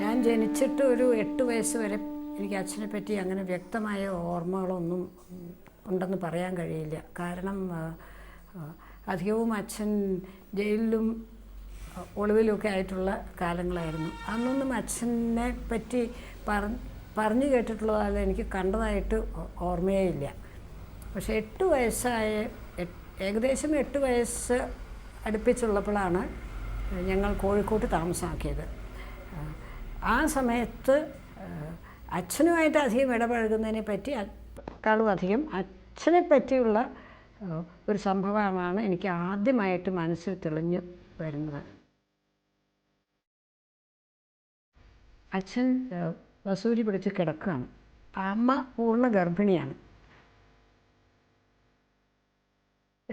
ഞാൻ ജനിച്ചിട്ട് ഒരു എട്ട് വയസ്സ് വരെ എനിക്ക് അച്ഛനെ പറ്റി അങ്ങനെ വ്യക്തമായ ഓർമ്മകളൊന്നും ഉണ്ടെന്ന് പറയാൻ കഴിയില്ല. കാരണം അധികവും അച്ഛൻ ജയിലിലും ഒളിവിലുമൊക്കെ ആയിട്ടുള്ള കാലങ്ങളായിരുന്നു. അന്നൊന്നും അച്ഛനെ പറ്റി പറ പറഞ്ഞു കേട്ടിട്ടുള്ളതല്ല എനിക്ക് കണ്ടതായിട്ട് ഓർമ്മയേ ഇല്ല. പക്ഷേ എട്ട് വയസ്സായ ഏകദേശം എട്ട് വയസ്സ് അടുപ്പിച്ചുള്ളപ്പോഴാണ് ഞങ്ങൾ കോഴിക്കോട്ട് താമസമാക്കിയത് ആ സമയത്ത് അച്ഛനുമായിട്ട് അധികം ഇടപഴകുന്നതിനെ പറ്റി അക്കാളും അധികം. അച്ഛനെ പറ്റിയുള്ള ഒരു സംഭവമാണ് എനിക്ക് ആദ്യമായിട്ട് മനസ്സിൽ തെളിഞ്ഞു വരുന്നത്. അച്ഛൻ വസൂരി പിടിച്ച് കിടക്കുകയാണ്. അമ്മ പൂർണ ഗർഭിണിയാണ്.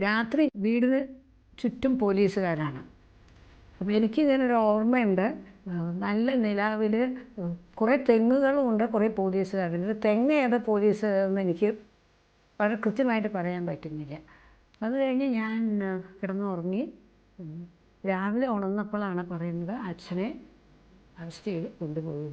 രാത്രി വീടിന് ചുറ്റും പോലീസുകാരാണ്. അപ്പോൾ എനിക്കിതിനൊരു ഓർമ്മയുണ്ട്. നല്ല നിലാവിൽ കുറേ തെങ്ങുകളും ഉണ്ട് കുറേ പോലീസുകാരുണ്ട് തെങ്ങ് ഏത് പോലീസ് എന്ന് എനിക്ക് വളരെ കൃത്യമായിട്ട് പറയാൻ പറ്റുന്നില്ല. അത് കഴിഞ്ഞ് ഞാൻ കിടന്നുറങ്ങി. രാവിലെ ഉണർന്നപ്പോഴാണ് പറയുന്നത് അച്ഛനെ അറസ്റ്റ് ചെയ്ത് കൊണ്ടുപോയി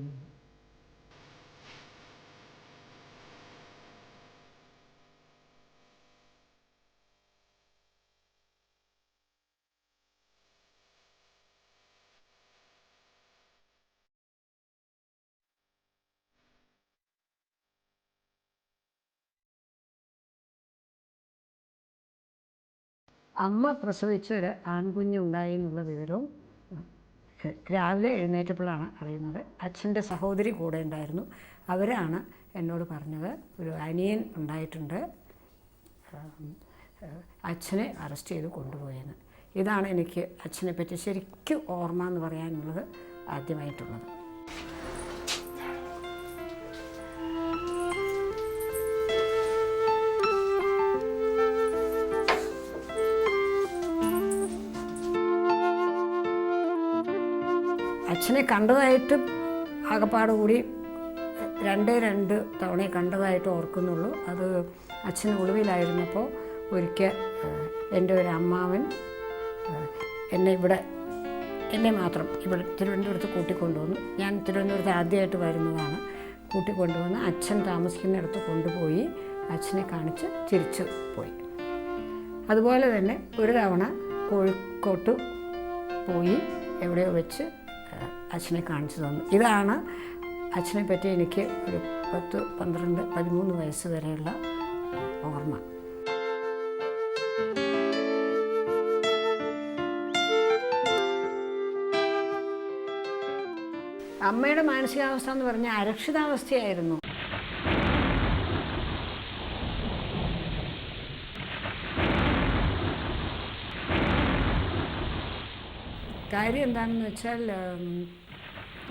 അമ്മ പ്രസവിച്ച ഒരു ആൺകുഞ്ഞുണ്ടായി എന്നുള്ള വിവരവും രാവിലെ എഴുന്നേറ്റപ്പോഴാണ് അറിയുന്നത്. അച്ഛന്റെ സഹോദരി കൂടെ ഉണ്ടായിരുന്നു. അവരാണ് എന്നോട് പറഞ്ഞത്. ഒരു അനിയൻ ഉണ്ടായിട്ടുണ്ട്. അച്ഛനെ അറസ്റ്റ് ചെയ്ത് കൊണ്ടുപോയെന്ന്. ഇതാണ് എനിക്ക് അച്ഛനെ പറ്റി ശരിക്കും ഓർമ്മ എന്ന് പറയാനുള്ളത് ആദ്യമായിട്ടുള്ളത്. അച്ഛനെ കണ്ടതായിട്ട് ആകപ്പാട് കൂടി രണ്ടേ രണ്ട് തവണയെ കണ്ടതായിട്ട് ഓർക്കുന്നുള്ളൂ. അത് അച്ഛൻ ഒളിവിലായിരുന്നപ്പോൾ ഒരിക്കൽ എന്റെ ഒരു അമ്മാവൻ എന്നെ ഇവിടെ എന്നെ മാത്രം ഇവിടെ തിരുവനന്തപുരത്ത് കൂട്ടിക്കൊണ്ടുവന്നു. ഞാൻ തിരുവനന്തപുരത്ത് ആദ്യമായിട്ട് വരുന്നതാണ്. കൂട്ടിക്കൊണ്ടുവന്ന് അച്ഛൻ താമസിക്കുന്നിടത്ത് കൊണ്ടുപോയി അച്ഛനെ കാണിച്ച് തിരിച്ചു പോയി. അതുപോലെ തന്നെ ഒരു തവണ കോഴിക്കോട്ട് പോയി എവിടെയോ വെച്ച് അച്ഛനെ കാണിച്ചു തന്നു. ഇതാണ് അച്ഛനെ പറ്റി എനിക്ക് ഒരു പത്ത് പന്ത്രണ്ട് പതിമൂന്ന് വയസ്സ് വരെയുള്ള ഓർമ്മ. അമ്മയുടെ മാനസികാവസ്ഥ എന്ന് പറഞ്ഞാൽ അരക്ഷിതാവസ്ഥയായിരുന്നു. കാര്യം എന്താണെന്ന് വെച്ചാൽ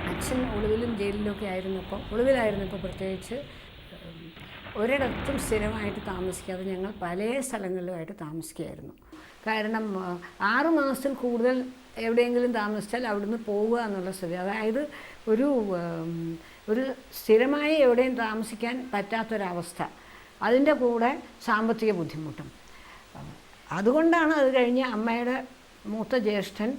അച്ഛൻ ഒളിവിലും ജയിലിലൊക്കെ ആയിരുന്നപ്പോൾ ഒളിവിലായിരുന്നപ്പോൾ പ്രത്യേകിച്ച് ഒരിടത്തും സ്ഥിരമായിട്ട് താമസിക്കാതെ ഞങ്ങൾ പല സ്ഥലങ്ങളിലുമായിട്ട് താമസിക്കുകയായിരുന്നു. കാരണം ആറ് മാസത്തിൽ കൂടുതൽ എവിടെയെങ്കിലും താമസിച്ചാൽ അവിടുന്ന് പോവുക എന്നുള്ള സ്ഥിതി. അതായത് ഒരു ഒരു സ്ഥിരമായി എവിടെയും താമസിക്കാൻ പറ്റാത്തൊരവസ്ഥ. അതിന്റെ കൂടെ സാമ്പത്തിക ബുദ്ധിമുട്ടും. അതുകൊണ്ടാണ് അത് കഴിഞ്ഞ് അമ്മയുടെ മൂത്ത ജ്യേഷ്ഠൻ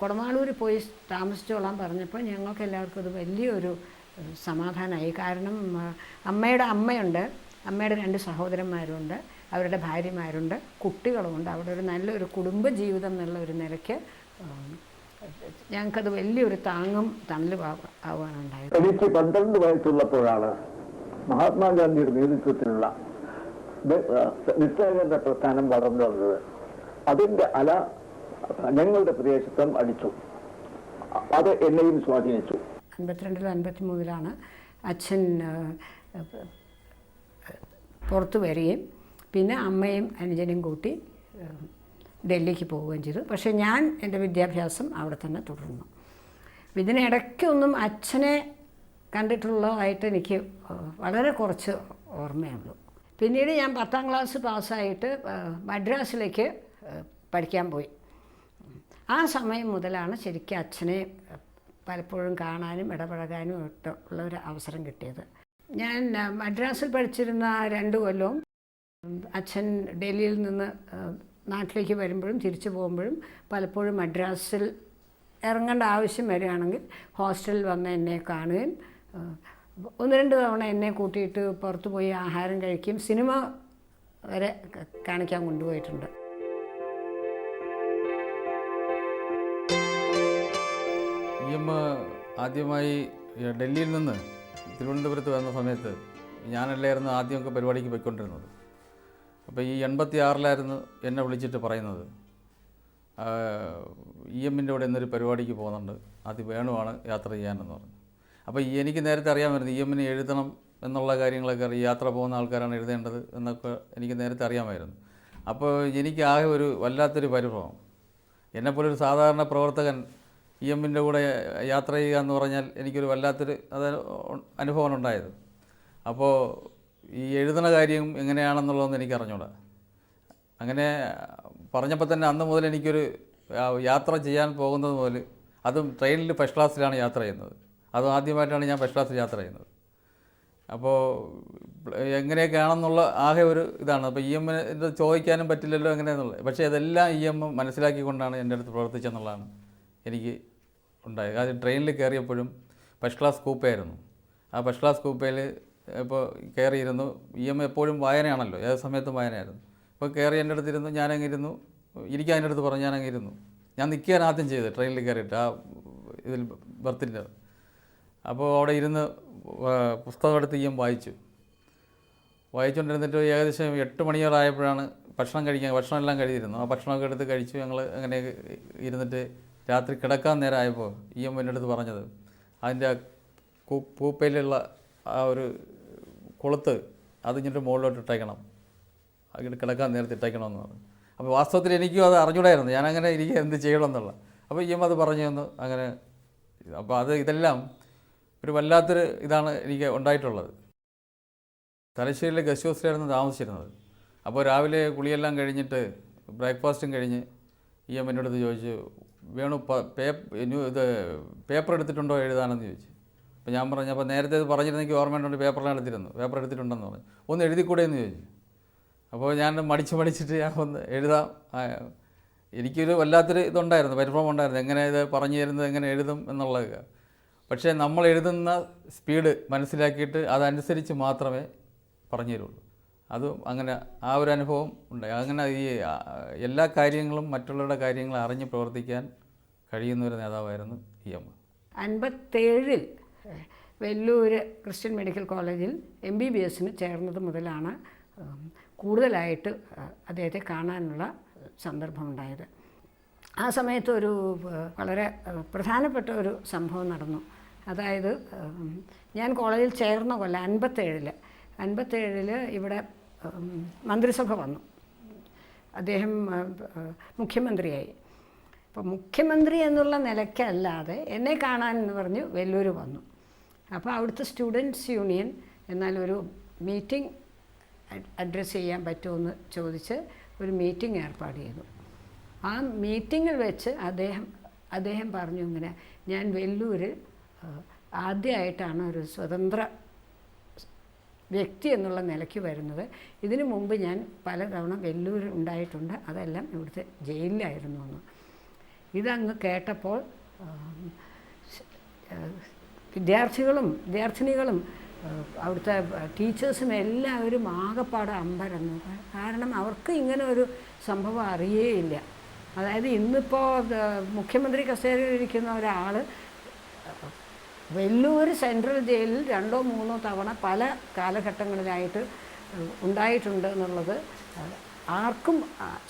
കൊടമാളൂർ പോയി താമസിച്ചോളാൻ പറഞ്ഞപ്പോൾ ഞങ്ങൾക്ക് എല്ലാവർക്കും അത് വലിയൊരു സമാധാനമായി കാരണം അമ്മയുടെ അമ്മയുണ്ട്. അമ്മയുടെ രണ്ട് സഹോദരന്മാരുണ്ട്. അവരുടെ ഭാര്യമാരുണ്ട്. കുട്ടികളുമുണ്ട്. അവിടെ ഒരു നല്ലൊരു കുടുംബ ജീവിതം എന്നുള്ള ഒരു നിലയ്ക്ക് ഞങ്ങൾക്കത് വലിയൊരു താങ്ങും തണലും ആവാനുണ്ടായത്. എനിക്ക് പന്ത്രണ്ട് വയസ്സുള്ളപ്പോഴാണ് മഹാത്മാഗാന്ധിയുടെ നേതൃത്വത്തിലുള്ള നിസ്സഹകരണ പ്രസ്ഥാനം വളർന്നു വന്നത്. അതിന്റെ അല ഞങ്ങളുടെ പ്രദേശത്തും അടിച്ചു. അത് എന്നെയും സ്വാധീനിച്ചു. അൻപത്തിരണ്ടിലും അൻപത്തി മൂന്നിലാണ് അച്ഛൻ പുറത്തു വരികയും പിന്നെ അമ്മയും അനുജനും കൂട്ടി ഡൽഹിക്ക് പോവുകയും ചെയ്തു. പക്ഷേ ഞാൻ എന്റെ വിദ്യാഭ്യാസം അവിടെ തന്നെ തുടർന്നു. ഇതിനിടയ്ക്കൊന്നും അച്ഛനെ കണ്ടിട്ടുള്ളതായിട്ട് എനിക്ക് വളരെ കുറച്ച് ഓർമ്മയുള്ളൂ പിന്നീട് ഞാൻ പത്താം ക്ലാസ് പാസ്സായിട്ട് മദ്രാസിലേക്ക് പഠിക്കാൻ പോയി. ആ സമയം മുതലാണ് ശരിക്കും അച്ഛനെ പലപ്പോഴും കാണാനും ഇടപഴകാനും ഉള്ള ഒരു അവസരം കിട്ടിയത്. ഞാൻ മദ്രാസിൽ പഠിച്ചിരുന്ന രണ്ട് കൊല്ലവും അച്ഛൻ ഡൽഹിയിൽ നിന്ന് നാട്ടിലേക്ക് വരുമ്പോഴും തിരിച്ചു പോകുമ്പോഴും പലപ്പോഴും മദ്രാസിൽ ഇറങ്ങേണ്ട ആവശ്യം വരികയാണെങ്കിൽ ഹോസ്റ്റലിൽ വന്ന് എന്നെ കാണുകയും ഒന്ന് രണ്ട് തവണ എന്നെ കൂട്ടിയിട്ട് പുറത്തുപോയി ആഹാരം കഴിക്കുകയും സിനിമ വരെ കാണിക്കാൻ കൊണ്ടുപോയിട്ടുണ്ട്. ഇ എം ആദ്യമായി ഡൽഹിയിൽ നിന്ന് തിരുവനന്തപുരത്ത് വന്ന സമയത്ത് ഞാനല്ലായിരുന്നു ആദ്യമൊക്കെ പരിപാടിക്ക് പോയിക്കൊണ്ടിരുന്നത്. അപ്പോൾ ഈ എൺപത്തി ആറിലായിരുന്നു എന്നെ വിളിച്ചിട്ട് പറയുന്നത്. ഇ എമ്മിന്റെ കൂടെ ഇന്നൊരു പരിപാടിക്ക് പോകുന്നുണ്ട്. അത് വേണുവാണ് യാത്ര ചെയ്യാനെന്ന് പറഞ്ഞു. അപ്പോൾ എനിക്ക് നേരത്തെ അറിയാമായിരുന്നു ഇ എമ്മിന് എഴുതണം എന്നുള്ള കാര്യങ്ങളൊക്കെ യാത്ര പോകുന്ന ആൾക്കാരാണ് എഴുതേണ്ടത് എന്നൊക്കെ എനിക്ക് നേരത്തെ അറിയാമായിരുന്നു. അപ്പോൾ എനിക്ക് ആകെ ഒരു വല്ലാത്തൊരു പരിഭവം. എന്നെപ്പോലൊരു സാധാരണ പ്രവർത്തകൻ ഇ എമ്മിന്റെ കൂടെ യാത്ര ചെയ്യുക എന്ന് പറഞ്ഞാൽ എനിക്കൊരു വല്ലാത്തൊരു അത് അനുഭവമാണ് ഉണ്ടായത്. അപ്പോൾ ഈ എഴുതുന്ന കാര്യം എങ്ങനെയാണെന്നുള്ളതൊന്നും എനിക്ക് അറിഞ്ഞൂടാ അങ്ങനെ പറഞ്ഞപ്പോൾ തന്നെ അന്ന് മുതൽ എനിക്കൊരു യാത്ര ചെയ്യാൻ പോകുന്നത് മുതൽ അതും ട്രെയിനിൽ ഫസ്റ്റ് ക്ലാസ്സിലാണ് യാത്ര ചെയ്യുന്നത്. അതും ആദ്യമായിട്ടാണ് ഞാൻ ഫസ്റ്റ് ക്ലാസ്സിൽ യാത്ര ചെയ്യുന്നത്. അപ്പോൾ എങ്ങനെയൊക്കെയാണെന്നുള്ള ആകെ ഒരു ഇതാണ്. അപ്പോൾ ഇ എമ്മിന് ചോദിക്കാനും പറ്റില്ലല്ലോ എങ്ങനെയാണെന്നുള്ളത് പക്ഷേ ഇതെല്ലാം ഇ എം മനസ്സിലാക്കിക്കൊണ്ടാണ് എന്റെ അടുത്ത് പ്രവർത്തിച്ചെന്നുള്ളതാണ് എനിക്ക് ഉണ്ടായത്. അത് ട്രെയിനിൽ കയറിയപ്പോഴും ഫസ്റ്റ് ക്ലാസ് കൂപ്പയായിരുന്നു ആ ഫസ്റ്റ് ക്ലാസ് കൂപ്പയിൽ ഇപ്പോൾ കയറിയിരുന്നു. ഇ എം എപ്പോഴും വായനയാണല്ലോ. ഏത് സമയത്തും വായനയായിരുന്നു. അപ്പോൾ കയറി എന്റെ അടുത്തിരുന്നു ഞാനങ്ങിരുന്നു ഇരിക്കാൻ എന്റെ അടുത്ത് പറഞ്ഞു ഞാനങ്ങിരുന്നു ഞാൻ നിൽക്കുകയാണ് ആദ്യം ചെയ്തത് ട്രെയിനിൽ കയറിയിട്ട് ആ ഇതിൽ ബർത്തിന്റെ അപ്പോൾ അവിടെ ഇരുന്ന് പുസ്തകം എടുത്ത് ഇ എം വായിച്ചു. വായിച്ചുകൊണ്ടിരുന്നിട്ട് ഏകദേശം എട്ട് മണിയോറായപ്പോഴാണ് ഭക്ഷണം കഴിക്കാൻ ഭക്ഷണം എല്ലാം കഴിച്ചിരുന്നു. ആ ഭക്ഷണമൊക്കെ എടുത്ത് കഴിച്ചു. ഞങ്ങൾ അങ്ങനെ ഇരുന്നിട്ട് രാത്രി കിടക്കാൻ നേരമായപ്പോൾ ഇ എം എന്റെ അടുത്ത് പറഞ്ഞത്. അതിന്റെ ആ പൂപ്പയിലുള്ള ആ ഒരു കൊളുത്ത് അത് ഇങ്ങോട്ട് മുകളിലോട്ട് ഇട്ടേക്കണം. അങ്ങനെ കിടക്കാൻ നേരത്തെ ഇട്ടേക്കണമെന്ന് പറഞ്ഞു അപ്പോൾ വാസ്തവത്തിൽ എനിക്കും അത് അറിഞ്ഞൂടായിരുന്നു ഞാനങ്ങനെ ഇരിക്കുക എന്ത് ചെയ്യണമെന്നുള്ള. അപ്പോൾ ഇ എം അത് പറഞ്ഞു തന്നു. അങ്ങനെ അപ്പോൾ അത് ഇതെല്ലാം ഒരു വല്ലാത്തൊരു ഇതാണ് എനിക്ക് ഉണ്ടായിട്ടുള്ളത്. തലശ്ശേരിയിലെ ഗസ്റ്റ് ഹൗസിലായിരുന്നു താമസിച്ചിരുന്നത്. അപ്പോൾ രാവിലെ കുളിയെല്ലാം കഴിഞ്ഞിട്ട് ബ്രേക്ക്ഫാസ്റ്റും കഴിഞ്ഞ് ഇ എം എന്നോട് ചോദിച്ചു വേണു ഇത് പേപ്പർ എടുത്തിട്ടുണ്ടോ എഴുതാനെന്ന് ചോദിച്ചു. അപ്പോൾ ഞാൻ പറഞ്ഞു അപ്പോൾ നേരത്തെ ഇത് പറഞ്ഞിരുന്നെങ്കിൽ ഓർമ്മയുണ്ട് പേപ്പറിലാണ് എടുത്തിരുന്നു. പേപ്പർ എടുത്തിട്ടുണ്ടെന്ന് പറഞ്ഞു. ഒന്ന് എഴുതിക്കൂടെ എന്ന് ചോദിച്ചു. അപ്പോൾ ഞാൻ മടിച്ച് മടിച്ചിട്ട് ഞാൻ ഒന്ന് എഴുതാം. എനിക്കൊരു വല്ലാത്തൊരു ഇതുണ്ടായിരുന്നു പരിഭ്രമം ഉണ്ടായിരുന്നു. എങ്ങനെ ഇത് പറഞ്ഞു തരുന്നത് എങ്ങനെ എഴുതും എന്നുള്ളത് പക്ഷേ നമ്മൾ എഴുതുന്ന സ്പീഡ് മനസ്സിലാക്കിയിട്ട് അതനുസരിച്ച് മാത്രമേ പറഞ്ഞു തരുള്ളൂ. അതും അങ്ങനെ ആ ഒരു അനുഭവം ഉണ്ടായി. അങ്ങനെ ഈ എല്ലാ കാര്യങ്ങളും മറ്റുള്ളവരുടെ കാര്യങ്ങൾ അറിഞ്ഞ് പ്രവർത്തിക്കാൻ കഴിയുന്ന ഒരു നേതാവായിരുന്നു ഇ എം അൻപത്തേഴിൽ വെല്ലൂർ ക്രിസ്ത്യൻ മെഡിക്കൽ കോളേജിൽ എം ബി ബി എസിന് ചേർന്നത് മുതലാണ് കൂടുതലായിട്ട് അദ്ദേഹത്തെ കാണാനുള്ള സന്ദർഭമുണ്ടായത് ആ സമയത്ത് ഒരു വളരെ പ്രധാനപ്പെട്ട ഒരു സംഭവം നടന്നു. അതായത് ഞാൻ കോളേജിൽ ചേർന്ന കൊല്ലം അൻപത്തേഴിൽ അൻപത്തേഴിൽ ഇവിടെ മന്ത്രിസഭ വന്നു. അദ്ദേഹം മുഖ്യമന്ത്രിയായി. അപ്പോൾ മുഖ്യമന്ത്രി എന്നുള്ള നിലയ്ക്കല്ലാതെ എന്നെ കാണാൻ എന്ന് പറഞ്ഞു വെല്ലൂർ വന്നു. അപ്പോൾ അവിടുത്തെ സ്റ്റുഡൻസ് യൂണിയൻ എന്നാൽ ഒരു മീറ്റിംഗ് അഡ്രസ്സ് ചെയ്യാൻ പറ്റുമെന്ന് ചോദിച്ച് ഒരു മീറ്റിംഗ് ഏർപ്പാട് ചെയ്തു. ആ മീറ്റിങ്ങിൽ വെച്ച് അദ്ദേഹം അദ്ദേഹം പറഞ്ഞു ഇങ്ങനെ ഞാൻ വെല്ലൂരിൽ ആദ്യമായിട്ടാണ് ഒരു സ്വതന്ത്ര വ്യക്തി എന്നുള്ള നിലയ്ക്ക് വരുന്നത്. ഇതിനു മുമ്പ് ഞാൻ പലതവണ വെല്ലൂർ ഉണ്ടായിട്ടുണ്ട്. അതെല്ലാം ഇവിടുത്തെ ജയിലിലായിരുന്നു എന്ന് ഇതങ്ങ് കേട്ടപ്പോൾ വിദ്യാർത്ഥികളും വിദ്യാർത്ഥിനികളും അവിടുത്തെ ടീച്ചേഴ്സും എല്ലാവരും ആകെപ്പാട് അമ്പരന്നു. കാരണം അവർക്ക് ഇങ്ങനെ ഒരു സംഭവം അറിയേയില്ല. അതായത് ഇന്നിപ്പോൾ മുഖ്യമന്ത്രി കസേരയിൽ ഇരിക്കുന്ന ഒരാൾ വെല്ലൂർ സെൻട്രൽ ജയിലിൽ രണ്ടോ മൂന്നോ തവണ പല കാലഘട്ടങ്ങളിലായിട്ട് ഉണ്ടായിട്ടുണ്ട് എന്നുള്ളത് ആർക്കും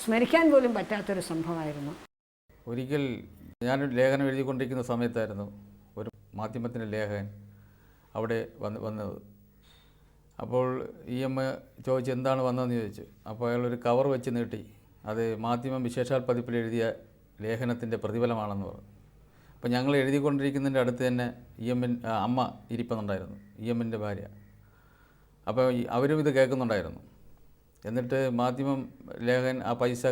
സ്മരിക്കാൻ പോലും പറ്റാത്തൊരു സംഭവമായിരുന്നു. ഒരിക്കൽ ഞാനൊരു ലേഖനം എഴുതിക്കൊണ്ടിരിക്കുന്ന സമയത്തായിരുന്നു ഒരു മാധ്യമത്തിന്റെ ലേഖകൻ അവിടെ വന്ന് വന്നത്. അപ്പോൾ ഇ എം ചോദിച്ചു എന്താണ് വന്നതെന്ന് ചോദിച്ചു. അപ്പോൾ അയാൾ ഒരു കവർ വെച്ച് നീട്ടി. അത് മാധ്യമം വിശേഷാൽ പതിപ്പിൽ എഴുതിയ ലേഖനത്തിന്റെ പ്രതിഫലമാണെന്ന് പറഞ്ഞു. അപ്പോൾ ഞങ്ങൾ എഴുതിക്കൊണ്ടിരിക്കുന്നതിന്റെ അടുത്ത് തന്നെ ഇ എമ്മിൻ അമ്മ ഇരിപ്പുന്നുണ്ടായിരുന്നു ഇ എമ്മിന്റെ ഭാര്യ അപ്പോൾ അവരും ഇത് കേൾക്കുന്നുണ്ടായിരുന്നു. എന്നിട്ട് മാധ്യമം ലേഖൻ ആ പൈസ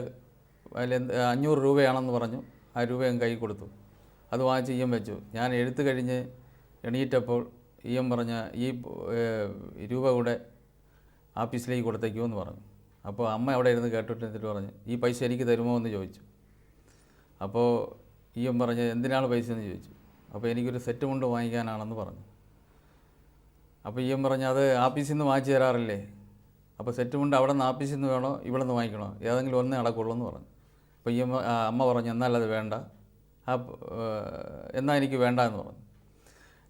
അതിൽ അഞ്ഞൂറ് രൂപയാണെന്ന് പറഞ്ഞു ആ രൂപ ഞാൻ കൈ കൊടുത്തു. അത് വാങ്ങിച്ച് ഇ എം വെച്ചു. ഞാൻ എഴുത്ത് കഴിഞ്ഞ് എണീറ്റപ്പോൾ ഇ എം പറഞ്ഞ ഈ രൂപ കൂടെ ആഫീസിലേക്ക് കൊടുത്തേക്കോ എന്ന് പറഞ്ഞു. അപ്പോൾ അമ്മ അവിടെ ഇരുന്ന് കേട്ടിട്ട് പറഞ്ഞു ഈ പൈസ എനിക്ക് തരുമോ എന്ന് ചോദിച്ചു. അപ്പോൾ ഇ എം പറഞ്ഞ് എന്തിനാണ് പൈസ എന്ന് ചോദിച്ചു. അപ്പോൾ എനിക്കൊരു സെറ്റ് കൊണ്ട് വാങ്ങിക്കാനാണെന്ന് പറഞ്ഞു. അപ്പോൾ എം പറഞ്ഞു അത് ആഫീസിൽ നിന്ന് വാങ്ങിച്ചു തരാറില്ലേ? അപ്പോൾ സെറ്റ് കൊണ്ട് അവിടെ നിന്ന് ആഫീസിൽ നിന്ന് വേണോ ഇവിടെ നിന്ന് വാങ്ങിക്കണോ? ഏതെങ്കിലും ഒന്നേ നടക്കുള്ളൂ എന്ന് പറഞ്ഞു അപ്പോൾ ഈ അമ്മ പറഞ്ഞു എന്നാൽ അത് വേണ്ട. ആ എന്നാൽ എനിക്ക് വേണ്ട എന്ന് പറഞ്ഞു.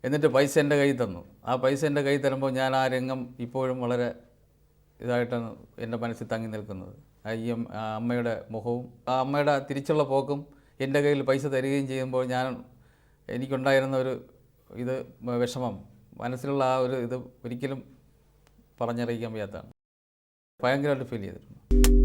എന്നിട്ട് പൈസ എന്റെ കയ്യിൽ തന്നു. ആ പൈസ എന്റെ കയ്യിൽ തരുമ്പോൾ ഞാൻ ആ രംഗം ഇപ്പോഴും വളരെ ഇതായിട്ടാണ് എന്റെ മനസ്സിൽ തങ്ങി നിൽക്കുന്നത്. ആ ഈ അമ്മയുടെ മുഖവും ആ അമ്മയുടെ തിരിച്ചുള്ള പോക്കും എന്റെ കയ്യിൽ പൈസ തരികയും ചെയ്യുമ്പോൾ ഞാൻ എനിക്കുണ്ടായിരുന്ന ഒരു ഇത് വിഷമം മനസ്സിലുള്ള ആ ഒരു ഇത് ഒരിക്കലും പറഞ്ഞറിയിക്കാൻ വയ്യാത്തതാണ്. ഭയങ്കരമായിട്ട് ഫീൽ ചെയ്തിട്ടുണ്ട്.